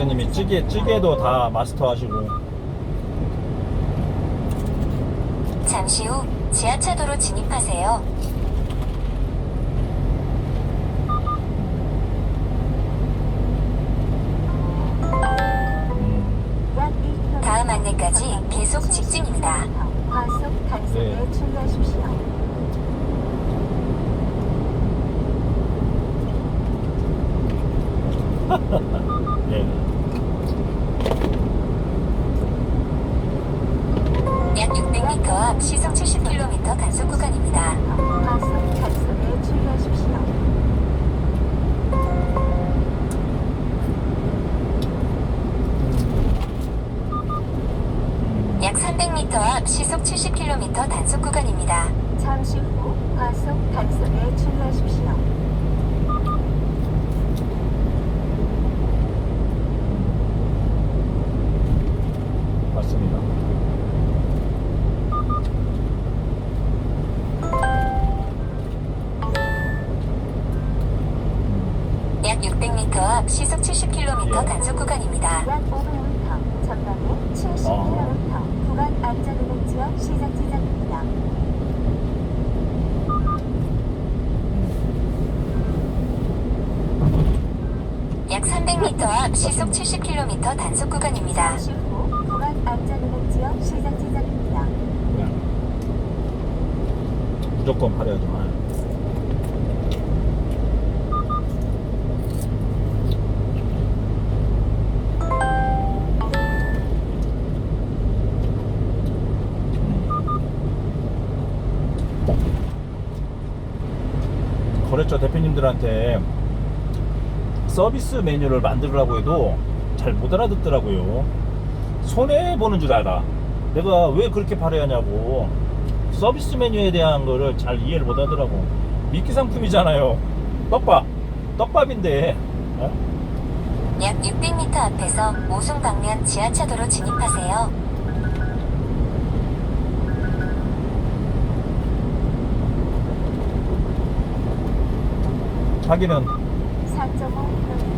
목사님이 찌개 찌개도 다 마스터하시고 잠시 후 지하차도로 진입하세요. 음, 약 1km 다음 안내까지 계속 직진입니다. 과속 단속에 네. 주의하십시오. 예. 약 600m 앞 시속 70km 단속 구간입니다. 과속 단속에 주의하십시오. 약 300m 앞 시속 70km 단속 구간입니다. 잠시 후 과속 단속에 주의하십시오. 맞습니다. 약 600m 앞 시속 70km 예. 단속 구간입니다. 약 500m 전방에 70km 구간 안전운행 지역 시작 지점입니다. 약 300m 앞 시속 70km 단속 구간입니다. 잠시 후 구간 안전운행 지역 시작 지점입니다. 그냥 무조건 발휘하지만 거래처 대표님들한테 서비스 메뉴를 만들으라고 해도 잘 못 알아듣더라고요. 손해 보는 줄 알아. 내가 왜 그렇게 발휘하냐고. 서비스 메뉴에 대한 거를 잘 이해를 못 하더라고. 미끼 상품이잖아요. 떡밥. 떡밥인데. 어? 약 600m 앞에서 오송 방면 지하차도로 진입하세요. 자기는 4.5km